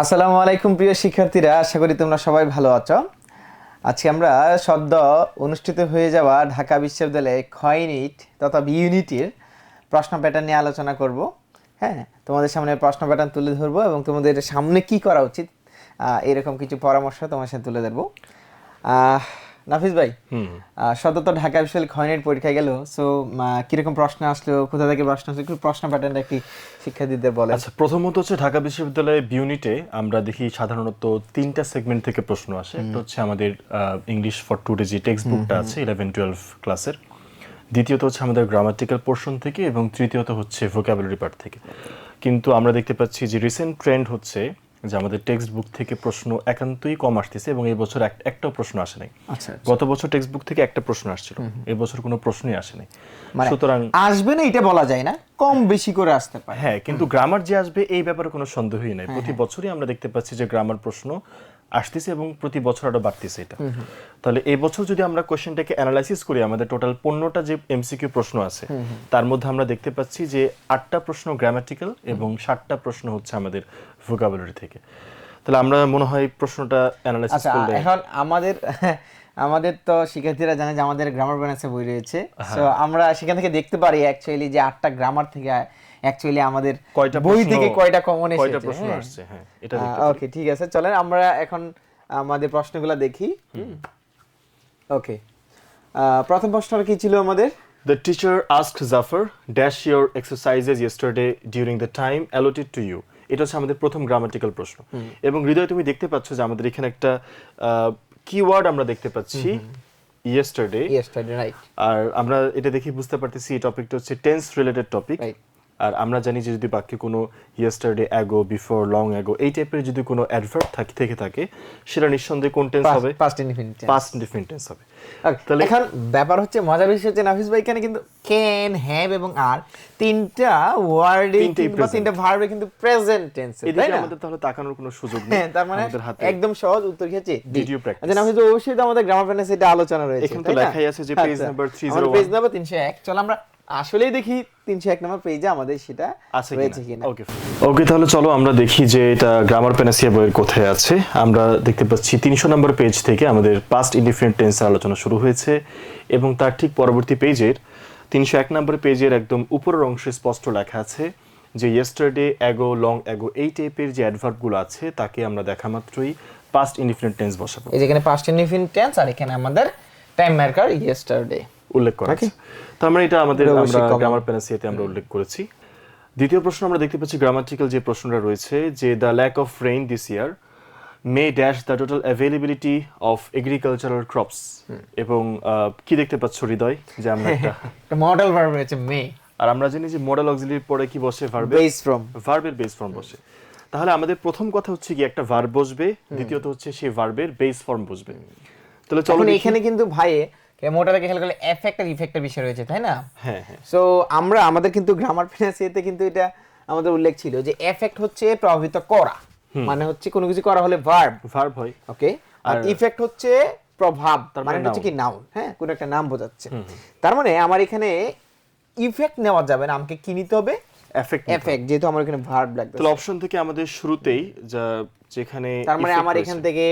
আসসালামু আলাইকুম প্রিয় শিক্ষার্থীরা, আশা করি তোমরা সবাই ভালো আছো। আজকে আমরা সদ্য অনুষ্ঠিত হয়ে যাওয়া ঢাকা বিশ্ববিদ্যালয়ে খয়নিট তথা ইউনিটির প্রশ্ন প্যাটার্ন নিয়ে আলোচনা করব। হ্যাঁ তোমাদের সামনে প্রশ্ন প্যাটার্ন তুলে ধরবো এবং তোমাদের সামনে কি করা উচিত এরকম কিছু পরামর্শ তোমার সাথে তুলে ধরবো। নাফিস ভাই আহ, সদ্য তো ঢাকা বিশ্ববিদ্যালয় ক্ষয় ইউনিট পরীক্ষা গেল সো কীরকম প্রশ্ন আসলো কোথা থেকে প্রশ্ন আসলো একটু প্রশ্ন প্যাটার্নটা একটি শিক্ষার্থীদের বলে আচ্ছা প্রথমত হচ্ছে ঢাকা বিশ্ববিদ্যালয়ে বিউনিটে আমরা দেখি সাধারণত তিনটা সেগমেন্ট থেকে প্রশ্ন আসে। একটা হচ্ছে আমাদের ইংলিশ ফর টুডে যে টেক্সট বুকটা আছে ইলেভেন টুয়েলভ ক্লাসের দ্বিতীয়ত হচ্ছে আমাদের গ্রামাটিক্যাল পোর্শন থেকে এবং তৃতীয়ত হচ্ছে ভোকাবুলারি পার্ট থেকে। কিন্তু আমরা দেখতে পাচ্ছি যে রিসেন্ট ট্রেন্ড হচ্ছে যে আমাদের টেক্সট বুক থেকে প্রশ্ন একান্তই কম আসতেছে এবং এই বছর একটা একটাও প্রশ্ন আসে নাই। আচ্ছা গত বছর টেক্সট বুক থেকে একটা প্রশ্ন আসছিল। এই বছর কোনো প্রশ্নই আসে নাই। মানে সুতরাং আসবে না এটা বলা যায় না কম বেশি করে আসতে পারে। হ্যাঁ কিন্তু গ্রামার যে আসবে এই ব্যাপারে কোনো সন্দেহই নাই। প্রতি বছরই আমরা দেখতে পাচ্ছি যে গ্রামার প্রশ্ন আসতেছে এবং প্রতি বছর আরও বাড়তেছে এটা। তাহলে এই বছর যদি আমরা কোশ্চেনটাকে অ্যানালাইসিস করি আমাদের টোটাল পনেরোটা যে এমসিকিউ প্রশ্ন আছে তার মধ্যে আমরা দেখতে পাচ্ছি যে আটটা প্রশ্ন গ্রামাটিক্যাল এবং ষাটটা প্রশ্ন হচ্ছে আমাদের ভোকাবুলারি থেকে। তাহলে আমরা মনে হয় প্রশ্নটা অ্যানালাইসিস আচ্ছা করলে এখন আমাদের আমাদের তো শিক্ষার্থীরা জানে যে আমাদের গ্রামার ব্যালেন্সে বই রয়েছে। হ্যাঁ। তো আমরা সেখান থেকে দেখতে পারি অ্যাকচুয়ালি যে আটটা গ্রামার থেকে অ্যাকচুয়ালি আমাদের কয়টা বই থেকে কয়টা কমন কয়টা এসেছে। প্রশ্ন হ্যাঁ। আসছে? হ্যাঁ ওকে ঠিক আছে চলেন আমরা এখন আমাদের প্রশ্নগুলো দেখি। ওকে প্রথম প্রশ্নটা কি ছিল আমাদের? The teacher asked Zafar, dash your exercises yesterday during the time allotted to you. এটা হচ্ছে আমাদের প্রথম গ্রামাটিক্যাল প্রশ্ন। এবং হৃদয় তুমি দেখতে পাচ্ছ যে আমাদের এখানে একটা কিওয়ার্ড আমরা দেখতে পাচ্ছি ইয়েস্টারডে ইয়েস্টারডে রাইট আর আমরা এটা দেখে বুঝতে পারতেছি এই টপিকটা হচ্ছে টেন্স রিলেটেড টপিক Right. আর আমরা জানি যে যদি বাক্যে কোনো yesterday ago before long ago এই টাইপের যদি কোনো অ্যাডভার্ব থাকে থেকে থাকে সেটা নিঃসন্দেহে কোন টেন্স হবে? Past infinite past different tense হবে। তাহলে- এখন ব্যাপার হচ্ছে মজার বিষয় হচ্ছে নাফিস ভাই এখানে কিন্তু ক্যান হ্যাভ এবং আর তিনটা ওয়ার্ডে বা তিনটা ভার্বে কিন্তু প্রেজেন্ট টেন্স তাই না? আমাদের তাহলে তাকানোর কোনো সুযোগ নেই হ্যাঁ তার মানে একদম সহজ উত্তর কি হচ্ছে you practice? আচ্ছা নাফিস ভাই অবশ্যই তো আমাদের গ্রামার প্যানেস এটা আলোচনা রয়েছে এখানে তো লেখাই আছে যে page আচ্ছা, 301 পেজ নাম্বার 301 চল আমরা আসলেই দেখি 301 নম্বর পেজে আমাদের সেটা আছে রয়েছে কিনা। ওকে ওকে তাহলে চলো আমরা দেখি যে এটা গ্রামার প্যানাসিয়া বইয়ের কোথায় আছে। আমরা দেখতে পাচ্ছি তিনশো নম্বর পেজ থেকে আমাদের পাস্ট ইনডিফারেন্ট টেন্সের আলোচনা শুরু হয়েছে এবং তার ঠিক পরবর্তী পেজের তিনশো এক নম্বর পেজের একদম উপরের অংশে স্পষ্ট লেখা আছে যে ইয়েস্টারডে অ্যাগো লং অ্যাগো এই টাইপের যে অ্যাডভার্বগুলো আছে তাকে আমরা দেখা মাত্রই পাস্ট ইনডিফারেন্ট টেন্স বসাবো। এই যেখানে পাস্ট ইনডিফিনিট টেন্স আর এখানে আমাদের টাইম মার্কার ইয়েস্টারডে উল্লেখ করা আছে। তার মানে এটা আমাদের আমরা গ্রামার প্যানাসিয়াতে আমরা উল্লেখ করেছি। দ্বিতীয় প্রশ্ন আমরা দেখতে পাচ্ছি গ্রামাটিক্যাল যে প্রশ্নটা রয়েছে যে the lack of rain this year may dash the total availability of agricultural crops এবং কি দেখতে পাচ্ছ হৃদয়? যে আমরা একটা মডেল ভার্ব রয়েছে মে আর আমরা জানি যে মডেল অক্সিলির পরে কি বসে? ভার্বে বেস ফ্রম ভার্বের বেস ফর্ম বসে। তাহলে আমাদের প্রথম কথা হচ্ছে কি একটা ভার্ব বসবে দ্বিতীয়ত হচ্ছে সেই ভার্বের বেস ফর্ম বসবে। তাহলে চলো এখানে কিন্তু ভাইয়ে মোটাটাকে খেয়াল করলে এফেক্ট আর ইফেক্টের বিষয় রয়েছে তাই না? হ্যাঁ হ্যাঁ। সো আমরা আমাদের কিন্তু গ্রামার ফিনান্সিয়াতে কিন্তু এটা আমাদের উল্লেখ ছিল যে এফেক্ট হচ্ছে প্রভাবিত করা। মানে হচ্ছে কোনো কিছু করা হলে ভার্ব ভার্ব হয়। ওকে আর আর- ইফেক্ট হচ্ছে প্রভাব তার মানে মানে হচ্ছে কি নাউন হ্যাঁ? কোন একটা নাম বোঝাচ্ছে। তার মানে আমার এখানে ইফেক্ট নেওয়া যাবে না আমাকে কি নিতে হবে? এফেক্ট এফেক্ট যেহেতু আমার এখানে ভার্ব লাগবে তাহলে অপশন থেকে আমাদের শুরুতেই যা যেখানে তার মানে আমার এখান থেকে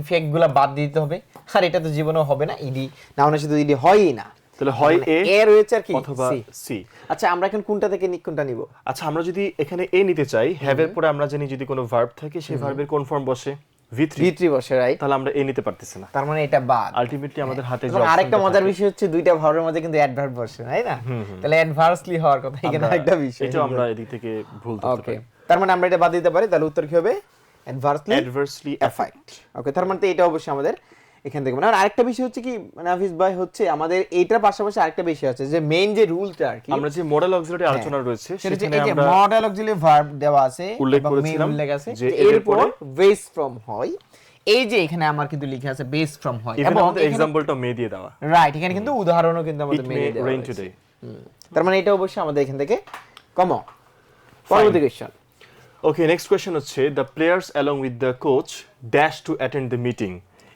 ইফেক্টগুলা বাদ দিতে হবে। আর এটা তো জীবনেও হবে না ইডি নাউনের সাথে ইডি হয়ই না। তাহলে হয় মানে এ এ রয়েছে আর কি অথবা সি আচ্ছা আমরা এখন কোনটা থেকে কোনটা নিব? আচ্ছা আমরা যদি এখানে এ নিতে চাই হ্যাভ এর পরে আমরা জানি যদি কোনো ভার্ব থাকে সেই ভার্বের কোন ফর্ম বসে? ভিত্রি। বসে রাইট তাহলে আমরা এ নিতে পারতেছি না। তার মানে এটা বাদ। আলটিমেটলি আমাদের হাতে আরেকটা মজার বিষয় হচ্ছে দুইটা ভার্বের মধ্যে কিন্তু অ্যাডভার্ব বসে তাই না? তাহলে অ্যাডভার্সলি হওয়ার কথা এখানে একটা বিষয়। আমরা এদিক থেকে ভুল ধরতে পারি। তার মানে আমরা এটা বাদ দিতে পারি তাহলে উত্তর কি হবে? অ্যাডভার্সলি অ্যাডভার্সলি এফেক্ট ওকে তার মানে এটা অবশ্যই আমাদের এখান থেকে। মানে আর আরেকটা বিষয় হচ্ছে কি মানে হাফিজ ভাই হচ্ছে আমাদের এইটার পাশাপাশি আরেকটা বিষয় আছে যে মেইন যে রুলটা আর কি আমরা যে মডেল অক্সিলারি আলোচনা রয়েছে সেটা সেখানে যে আমরা মডেল অক্সিলারি ভার্ব দেওয়া আছে উল্লেখ করেছিলাম উল্লেখ আছে যে এরপর বেস ফ্রম হয়। এই যে এখানে আমার কিন্তু লিখে আছে বেস ফ্রম হয় এবং আমাদের এক্সাম্পলটা মে দিয়ে দেওয়া। রাইট এখানে কিন্তু উদাহরণও কিন্তু আমাদের মে দেওয়া রেইন রয়েছে। টুডে তার মানে এটা অবশ্যই আমাদের এখান থেকে কম পরবর্তী কোশ্চেন ওকে নেক্সট কোয়েশ্চেন হচ্ছে the players along with the coach dash to attend the meeting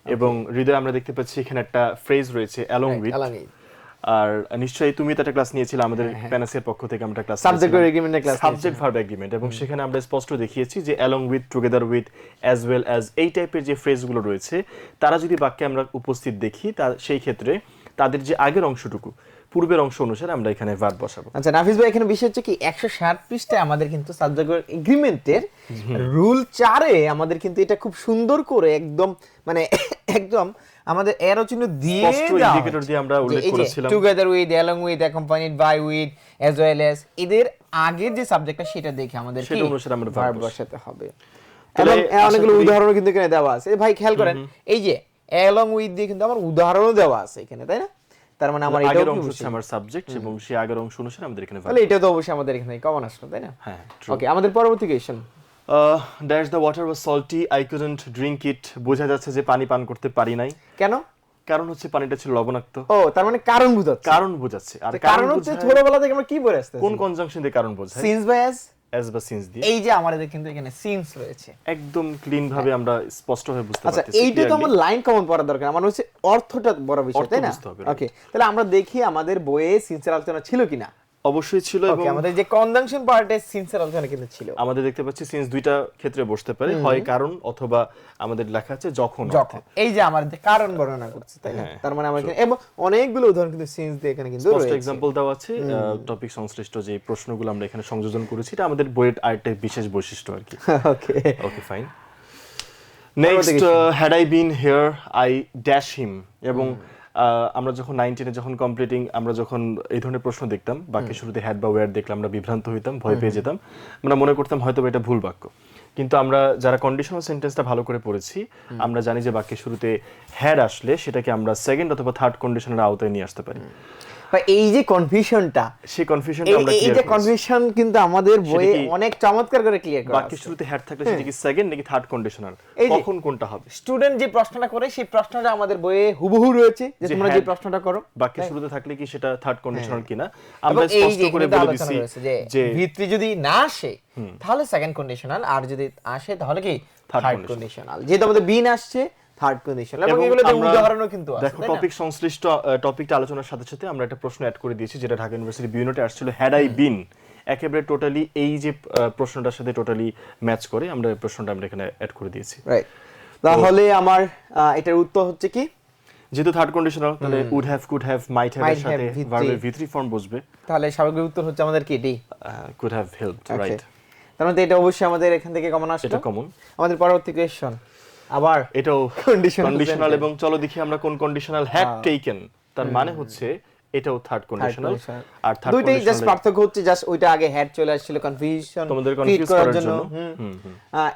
এবং হৃদয় আমরা দেখতে পাচ্ছি এখানে একটা ফ্রেজ রয়েছে অ্যালং উইথ আর নিশ্চয়ই তুমি তো একটা ক্লাস নিয়েছিলে আমাদের হ্যাঁ, প্যানাসের পক্ষ থেকে আমরা class subject agreement class subject verb agreement এবং সেখানে আমরা স্পষ্ট দেখিয়েছি যে along with together with as well as এই টাইপের যে ফ্রেজগুলো রয়েছে তারা যদি বাক্যে আমরা উপস্থিত দেখি তা সেই ক্ষেত্রে তাদের যে আগের অংশটুকু পূর্বের অংশ অনুসারে আমরা এখানে ভার্ব বসাবো। আচ্ছা নাফিস ভাই এখানে বিষয় হচ্ছে কি একশো ষাট পৃষ্ঠায় আমাদের কিন্তু সাবজেক্ট এগ্রিমেন্টের রুল চারে আমাদের কিন্তু এটা খুব সুন্দর করে একদম মানে একদম আমাদের এরো চিহ্ন দিয়ে indicator দিয়ে আমরা উল্লেখ করেছিলাম। Together with along with accompanied by with as well as এদের আগের যে সাবজেক্টটা সেটা দেখে আমাদের সেটা অনুসারে আমরা ভার্ব বসাতে হবে। এবং অনেকগুলো উদাহরণ কিন্তু এখানে দেওয়া আছে। ভাই খেয়াল করেন এই যে অ্যালং উইথ দিয়ে কিন্তু আমার উদাহরণও দেওয়া আছে এখানে তাই না? তার মানে আমার এটাও অংশ হচ্ছে আমার সাবজেক্ট এবং সেই আগের অংশ অনুসারে আমাদের এখানে তাহলে এটা তো অবশ্যই আমাদের এখানে কমন আসলো তাই না? হ্যাঁ ওকে আমাদের পরবর্তী question that's the water was salty I couldn't drink it বোঝা যাচ্ছে যে পানি পান করতে পারি নাই। কেন? কারণ হচ্ছে পানিটা ছিল লবণাক্ত। ও তার মানে কারণ বুঝাচ্ছে। কারণ বোঝাচ্ছে। আর কারণ হচ্ছে ছোটবেলা থেকে আমরা কি বলে আসতে কোন কনজাংশন দিয়ে কারণ বোঝায়? সিন্স বাই অ্যাজ বা সিন্স দিয়ে? এই যে আমাদের কিন্তু এখানে সিন্স রয়েছে। একদম ক্লিন ভাবে আমরা স্পষ্ট হয়ে বুঝতে আচ্ছা এইটা তো। আমার লাইন কমন পড়া দরকার আমার হচ্ছে অর্থটা বড় বিষয় তাই না? ওকে তাহলে আমরা দেখি আমাদের বইয়ে সিন্সের আলোচনা ছিল কিনা। অবশ্যই ছিল এবং আমাদের যে কনজাংশন পার্টে সিন্সের আলোচনা কিন্তু ছিল। আমাদের দেখতে পাচ্ছি সিন্স দুইটা ক্ষেত্রে বসতে পারে হয় কারণ অথবা আমাদের লেখা আছে যখন যখন। এই যে আমার যে কারণ বর্ণনা করছে তাই না? হ্যাঁ, তার মানে এখানে এবং অনেকগুলো উদাহরণ কিন্তু সিন্স দিয়ে এখানে কিন্তু রয়েছে। এক্সাম্পল দেওয়া আছে টপিক সংশ্লিষ্ট যে প্রশ্নগুলো আমরা এখানে সংযোজন করেছি এটা আমাদের বইয়ের আরেকটা বিশেষ বৈশিষ্ট্য আর কি। Okay okay fine next had I been here I dash him এবং আমরা যখন নাইন টেনে যখন কমপ্লিটিং আমরা যখন এই ধরনের প্রশ্ন দেখতাম বাক্যের শুরুতে হ্যাড বা ওয়ার দেখলে আমরা বিভ্রান্ত হইতাম ভয় পেয়ে যেতাম। আমরা মনে করতাম হয়তো এটা ভুল বাক্য। কিন্তু আমরা যারা কন্ডিশনাল সেন্টেন্সটা ভালো করে পড়েছি আমরা জানি যে বাক্যের শুরুতে হ্যাড আসলে সেটাকে আমরা সেকেন্ড অথবা থার্ড কন্ডিশনের আওতায় নিয়ে আসতে পারি। বা এই যে কনফিউশনটা সেই কনফিউশনটা আমরা এই যে কনফিউশন কিন্তু আমাদের বইয়ে অনেক চমৎকার করে ক্লিয়ার করা বাক্যের শুরুতে হ্যাড থাকলে সেটা কি সেকেন্ড নাকি থার্ড যে- কখন কোনটা হবে? স্টুডেন্ট যে প্রশ্নটা করে সেই প্রশ্নটা আমাদের বইয়ে হুবহু রয়েছে যে তোমরা যে হ্যাঁ, প্রশ্নটা করো। বাক্যের শুরুতে থাকলে কি সেটা থার্ড কন্ডিশনাল কিনা? আমরা স্পষ্ট করে বলে দিছি যে ভিত্তি যদি না আসে তাহলে সেকেন্ড কন্ডিশনাল আর যদি আসে তাহলে কি থার্ড কন্ডিশনাল যেহেতু আমাদের বিন আসছে থার্ড কন্ডিশনাল এবং এগুলোতে উদাহরণও কিন্তু আছে দেখো টপিক সংশ্লিষ্ট টপিকটা আলোচনার সাথে সাথে আমরা একটা প্রশ্ন অ্যাড করে দিয়েছি যেটা ঢাকা ইউনিভার্সিটি বিউনিটে আসছিল হ্যাড আই বিন একেবারে টোটালি এই যে প্রশ্নটার সাথে টোটালি ম্যাচ করে আমরা প্রশ্নটা আমরা এখানে অ্যাড করে দিয়েছি। রাইট তাহলে আমার এটার উত্তর হচ্ছে কি? যেহেতু থার্ড কন্ডিশনাল তাহলে would have could have might have এর সাথে ভার্বের ভি3 ফর্ম বসবে। তাহলে স্বাভাবিক উত্তর হচ্ছে আমাদের কি? D could have helped right তার মানে এটা অবশ্যই আমাদের এখান থেকে কমন আসলো। এটা কমন আমাদের পরবর্তী কোয়েশ্চন আবার এটাও কন্ডিশনাল এবং চলো দেখি আমরা কোন কন্ডিশনাল হ্যাড টেকেন তার মানে হচ্ছে এটাও থার্ড কন্ডিশনাল আর থার্ড দুইটাই জাস্ট পার্থক্য হচ্ছে জাস্ট ওইটা আগে হেড চলে আসছিল কনফিউশন তোমাদের confuse করার জন্য।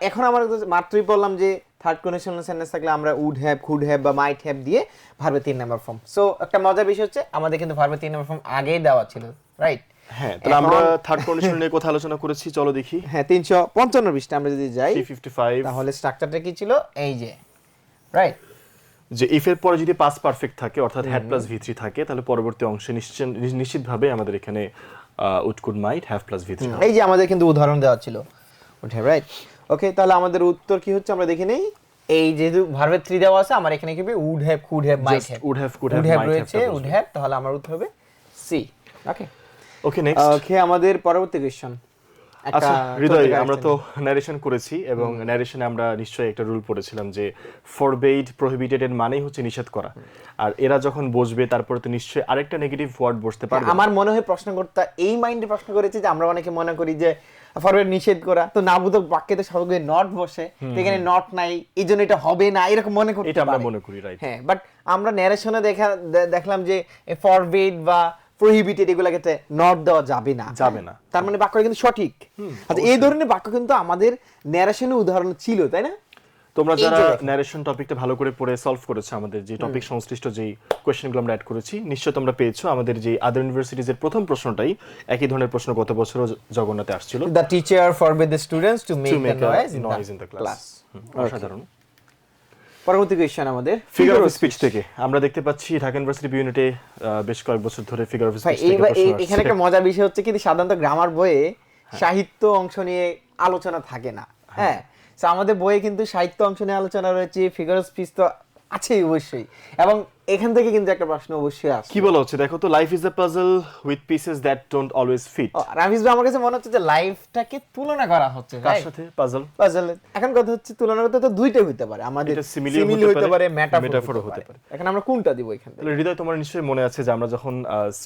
এখন আমরা মাত্রই বললাম যে থার্ড কন্ডিশনাল সেন্টেন্স থাকলে আমরা উড হ্যাভ কুড হ্যাভ বা মাইট হ্যাভ দিয়ে ভার্বের তিন নাম্বার ফর্ম সো একটা মজার বিষয় হচ্ছে আমাদের কিন্তু ভার্বের তিন নাম্বার ফর্ম আগেই দেওয়া ছিল রাইট হ্যাঁ তাহলে আমরা থার্ড কন্ডিশনাল নিয়ে কথা আলোচনা করেছি চলো দেখি। হ্যাঁ তিনশো পঞ্চান্ন পৃষ্ঠা আমরা যদি যাই 355 তাহলে স্ট্রাকচারটা কি ছিল? এই যে রাইট যে ইফ এর পরে যদি পাস পারফেক্ট থাকে অর্থাৎ হ্যাড প্লাস ভি থ্রি থাকে তাহলে পরবর্তী অংশে নিশ্চিত নিশ্চিতভাবে আমাদের এখানে would could might have plus V three এই যে আমাদের কিন্তু উদাহরণ দেওয়া ছিল। ওঠে রাইট ওকে তাহলে আমাদের উত্তর কি হচ্ছে? আমরা দেখে নেই। এই যেহেতু ভার্বের থ্রি দেওয়া আছে আমার এখানে কি হবে? Would have could have might have would have, could would have, have রয়েছে উড হ্যাভ তাহলে আমার উত্তর হবে সি ওকে ওকে নেক্সট ওকে আমাদের পরবর্তী কোশ্চেন আচ্ছা হৃদয় আমরা তো ন্যারেশন করেছি এবং ন্যারেশনে আমরা নিশ্চয়ই একটা রুল পড়েছিলাম যে ফরবেইড প্রহিবিটেড এর মানেই হচ্ছে নিষেধ করা। আর এরা যখন বসবে তারপরে তো নিশ্চয়ই আরেকটা নেগেটিভ ওয়ার্ড বসতে পারবে আমার মনে হয় প্রশ্নকর্তা এই মাইন্ডে প্রশ্ন করেছে যে আমরা অনেকে মনে করি যে ফরওয়ার্ড নিষেধ করা। তো নাবোধক বাক্যে তো সবগুলো নট বসে এখানে নট নাই এই জন্য এটা হবে না এরকম মনে করতে এটা আমরা মনে করি রাইট হ্যাঁ বাট আমরা ন্যারেশনে দেখা দেখলাম যে ফরবিড বা প্রহিবিটেড এগুলা ক্ষেত্রে নট দেওয়া যাবে না। যাবে না। তার মানে বাক্যটা কিন্তু সঠিক। আচ্ছা এই ধরনের বাক্য কিন্তু আমাদের ন্যারেশনে উদাহরণ ছিল তাই না? তোমরা যে যারা। ন্যারেশন টপিকটা ভালো করে পড়ে সলভ করেছ আমাদের যে টপিক সংশ্লিষ্ট যেই কোয়েশ্চেনগুলো আমরা অ্যাড করেছি নিশ্চয় তোমরা পেয়েছ। আমাদের যে আদার ইউনিভার্সিটিজ এর প্রথম প্রশ্নটাই একই ধরনের প্রশ্ন গত বছর জগন্নাথে আসছিল। The teacher forbid the students to make the noise in the class অসাধারণ। পরবর্তী কোশ্চেন আমাদের। ফিগার অফ স্পিচ থেকে। আমরা দেখতে পাচ্ছি ঢাকা ইউনিভার্সিটি ইউনিটে বেশ কয়েক বছর ধরে ফিগার অফ স্পিচ থেকে প্রশ্ন এখানে একটা মজার বিষয় হচ্ছে কি সাধারণত গ্রামার বইয়ে সাহিত্য অংশ নিয়ে আলোচনা থাকে না। হ্যাঁ। তো আমাদের বইয়ে কিন্তু সাহিত্য অংশ নিয়ে আলোচনা রয়েছে ফিগার অফ স্পিচ তো আছেই অবশ্যই। এবং এখান থেকে কিন্তু একটা প্রশ্ন অবশ্যই আসে। কি বলা হচ্ছে? দেখো তো life is a puzzle with pieces that don't always fit Ramiz ভাই আমার কাছে মনে হচ্ছে যে লাইফটাকে তুলনা করা হচ্ছে কার সাথে? পাজল এর। এখন কথা হচ্ছে তুলনা করতে তো দুইটাই হতে পারে। আমাদের simile হতে পারে, metaphor হতে পারে। এখন আমরা কোনটা দিব এখান থেকে? তাহলে হৃদয় তোমার নিশ্চয়ই মনে আছে যে আমরা যখন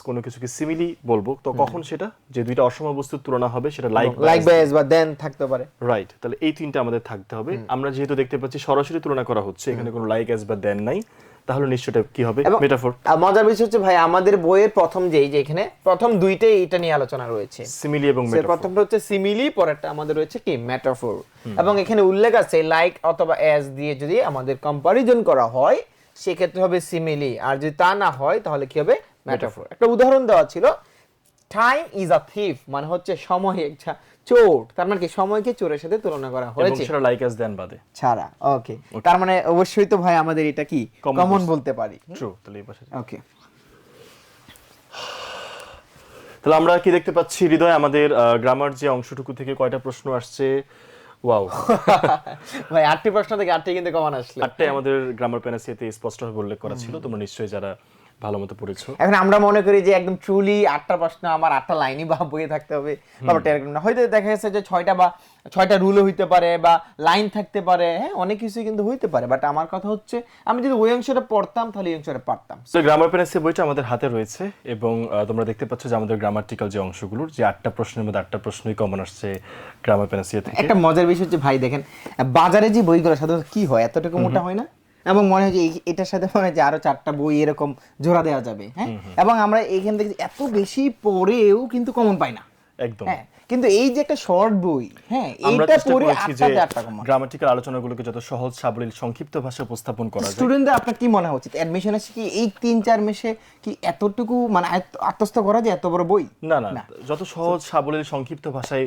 কোনো কিছুকে সিমিলি বলব তো কখন সেটা? যে দুইটা অসম বস্তুর তুলনা হবে সেটা লাইক লাইক বাইস বা দেন থাকতে পারে। রাইট তাহলে এই তিনটা আমাদের থাকতে হবে। আমরা যেহেতু দেখতে পাচ্ছি সরাসরি তুলনা করা হচ্ছে এখানে কোনো লাইক অ্যাজ বা দেন নাই। তাহলে নিশ্চয়টা কি হবে? মেটাফোর মজার বিষয় হচ্ছে ভাই আমাদের বইয়ের প্রথম যেই যে এখানে প্রথম দুইটাই এটা নিয়ে আলোচনা রয়েছে। সিমিলি এবং মেটাফোর প্রথমটা হচ্ছে সিমিলি পরেরটা আমাদের রয়েছে কি? মেটাফোর এবং এখানে উল্লেখ আছে লাইক অথবা অ্যাজ দিয়ে যদি আমাদের কম্পারিজন করা হয় সেক্ষেত্রে হবে সিমিলি আর যদি তা না হয় তাহলে কি হবে? মেটাফোর একটা উদাহরণ দেওয়া ছিল টাইম ইজ আ থিফ মানে হচ্ছে সময় একটা চোর। তার মানে কি? সময়কে চোরের সাথে তুলনা করা হয়েছে। সেটা লাইক অ্যাজ দেন বাদে। ছাড়া ওকে তার মানে অবশ্যই তো ভাই আমাদের এটা কি? কমন বলতে পারি। ট্রু তাহলে এই পাশে। ওকে তাহলে আমরা কি দেখতে পাচ্ছি? হৃদয় আমাদের গ্রামার যে অংশটুকু থেকে কয়টা প্রশ্ন আসছে? ওয়াও ভাই আটটি প্রশ্ন থেকে আটটি কিন্তু কমন আসলো। আটটাই আমাদের গ্রামার প্যানাসিয়াতে স্পষ্টভাবে উল্লেখ করা ছিল। তোমরা নিশ্চয়ই যারা ভালো মতো পড়েছো? এখন আমরা মনে করি যে একদম ট্রুলি আটটা প্রশ্ন আমার আটটা লাইনই বা বইয়ে থাকতে হবে ব্যাপারটা এরকম না। হয়তো দেখা গেছে যে ছয়টা বা ছয়টা রুলও হইতে পারে বা লাইন থাকতে পারে হ্যাঁ অনেক কিছু কিন্তু হইতে পারে। বাট আমার কথা হচ্ছে আমি যদি ওই অংশটা পড়তাম তাহলে এই অংশটা পারতাম। তো গ্রামার প্যানাসিয়া বইটা আমাদের হাতে রয়েছে এবং তোমরা দেখতে পাচ্ছ যে আমাদের গ্রামাটিক্যাল যে অংশগুলোর যে আটটা প্রশ্নের মধ্যে আটটা প্রশ্নই কমন আসছে গ্রামার প্যানাসিয়া থেকে। একটা মজার বিষয় হচ্ছে ভাই দেখেন বাজারে যে বইগুলো সাধারণত কি হয় এতটুকু মোটা হয় না? এবং মনে হয় যে এটার সাথে মনে হয় যে আরও চারটা বই এরকম জোড়া দেওয়া যাবে হ্যাঁ? এবং আমরা এখান থেকে এত বেশি পড়েও কিন্তু কমন পাই না। একদম। হ্যাঁ? কিন্তু এই যে একটা শর্ট বই হ্যাঁ এইটা পড়ে করেছি যে আটটাতে আটটা গ্রামাটিক্যাল আলোচনাগুলোকে যত সহজ সাবলীল সংক্ষিপ্ত ভাষায় উপস্থাপন করা যায়। স্টুডেন্টদের আপনার কি মনে হচ্ছে? অ্যাডমিশন আছে কি এই তিন চার মাসে কি এতটুকু মানে আত্মস্থ করা যায় এত বড় বই? না না যত সহজ সাবলীল সংক্ষিপ্ত ভাষায়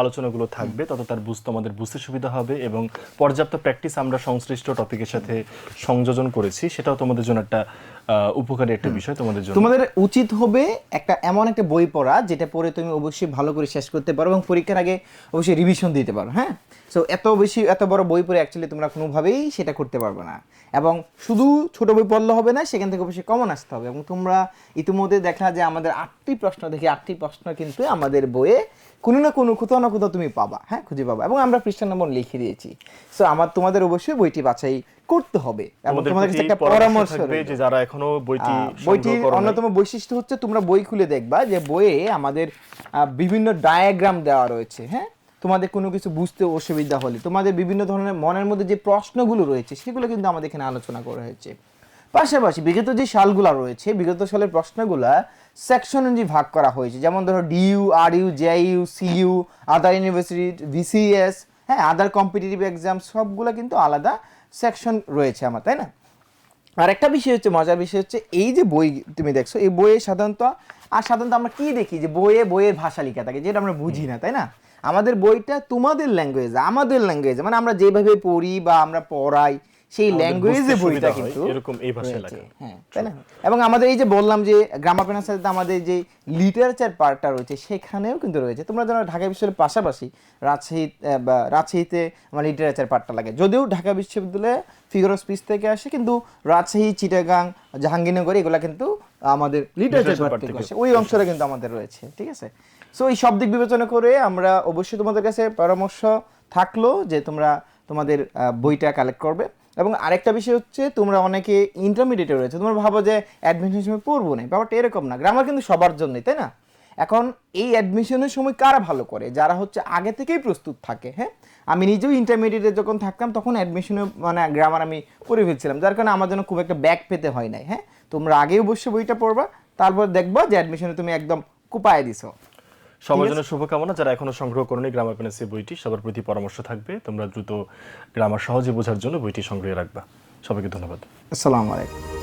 আলোচনাগুলো থাকবে তত তার বুঝতে আমাদের বুঝতে সুবিধা হবে এবং পর্যাপ্ত প্র্যাকটিস আমরা সংশ্লিষ্ট টপিকের সাথে সংযোজন করেছি সেটাও তোমাদের জন্য একটা উপকারী একটা বিষয় তোমাদের জন্য। তোমাদের উচিত হবে একটা এমন একটা বই পড়া যেটা পড়ে তুমি অবশ্যই ভালো করে শেষ করতে পারো এবং পরীক্ষার আগে অবশ্যই রিভিশন দিতে পারো হ্যাঁ? সো এত বেশি এত বড় বই পড়ে অ্যাকচুয়ালি তোমরা কোনোভাবেই সেটা করতে পারবে না। এবং শুধু ছোট বই পড়লে হবে না সেখান থেকে অবশ্যই কমন আসতে হবে। এবং তোমরা ইতিমধ্যে দেখা যে আমাদের আটটি প্রশ্ন দেখি আটটি প্রশ্ন কিন্তু আমাদের বইয়ে কোনো না কোনো কোথাও না কোথাও তুমি পাবা হ্যাঁ খুঁজে পাবা। এবং আমরা পৃষ্ঠা নম্বর লিখে দিয়েছি। সো আমার তোমাদের অবশ্যই বইটি বাছাই করতে হবে এবং তোমাদের কাছে একটা পরামর্শ যে যারা এখনও বইটি বইটির অন্যতম বৈশিষ্ট্য হচ্ছে তোমরা বই খুলে দেখবা যে বইয়ে আমাদের বিভিন্ন ডায়াগ্রাম দেওয়া রয়েছে হ্যাঁ? তোমাদের কোনো কিছু বুঝতে অসুবিধা হলে তোমাদের বিভিন্ন ধরনের মনের মধ্যে যে প্রশ্নগুলো রয়েছে সেগুলো কিন্তু আমাদের এখানে আলোচনা করা হয়েছে। পাশাপাশি বিগত যে সালগুলা রয়েছে, বিগত সালের প্রশ্নগুলা সেকশন অনুযায়ী ভাগ করা হয়েছে। যেমন ধরো DU R U JU CU other university VCs হ্যাঁ আদার কম্পিটিটিভ এক্সাম সবগুলো কিন্তু আলাদা সেকশন রয়েছে আমার, তাই না? আর একটা বিষয় হচ্ছে, মজার বিষয় হচ্ছে, এই যে বই তুমি দেখছ, এই বইয়ে সাধারণত, আর সাধারণত আমরা কি দেখি? যে বইয়ে বইয়ের ভাষা লেখা থাকে, যেটা আমরা বুঝি না, তাই না? আমাদের বইটা তোমাদের ল্যাঙ্গুয়েজে আমাদের ল্যাঙ্গুয়েজে মানে আমরা যেভাবে পড়ি বা আমরা পড়াই সেই ল্যাঙ্গুয়েজে বইটা কিন্তু এরকম এই ভাষায় লেখা। হ্যাঁ তাই না? এবং আমাদের এই যে বললাম যে গ্রামার পেনার সাথে আমাদের যে লিটারেচার পার্টটা রয়েছে সেখানেও কিন্তু রয়েছে। তোমরা জানো ঢাকা বিশ্ববিদ্যালয়ের পাশাপাশি রাজশাহী বা রাজশাহীতে আমার লিটারেচার পার্টটা লাগে। যদিও ঢাকা বিশ্ববিদ্যালয়ে ফিগার অফ স্পিচ থেকে আসে কিন্তু রাজশাহী চিটাগাং জাহাঙ্গীরনগর এগুলা কিন্তু আমাদের লিটারেচার পার্ট থেকে থেকে আসে। ওই অংশটা কিন্তু আমাদের রয়েছে ঠিক আছে? সো এই সব দিক বিবেচনা করে আমরা অবশ্যই তোমাদের কাছে পরামর্শ থাকল যে তোমরা তোমাদের বইটা কালেক্ট করবে। এবং আরেকটা বিষয় হচ্ছে তোমরা অনেকে ইন্টারমিডিয়েটে রয়েছে, তোমরা ভাবো যে অ্যাডমিশন সময় পড়ব না, ব্যাপারটা এরকম না গ্রামার কিন্তু সবার জন্যই, তাই না? এখন এই অ্যাডমিশনের সময় কারা ভালো করে? যারা হচ্ছে আগে থেকেই প্রস্তুত থাকে হ্যাঁ? আমি নিজেও ইন্টারমিডিয়েটে যখন থাকতাম, তখন অ্যাডমিশনে মানে গ্রামার আমি পড়ে ফেলছিলাম, যার কারণে আমার জন্য খুব একটা ব্যাক পেতে হয় নাই হ্যাঁ? তোমরা আগে অবশ্যই বইটা পড়বা, তারপর দেখবা যে অ্যাডমিশনে তুমি একদম কুপায় দিছো। সবার জন্য শুভকামনা। যারা এখনও সংগ্রহ করেনি গ্রামার প্যানাসিয়া বইটি সবার প্রতি পরামর্শ থাকবে। তোমরা দ্রুত গ্রামার সহজে বোঝার জন্য বইটি সংগ্রহে রাখবা। সবাইকে ধন্যবাদ। আসসালামু আলাইকুম।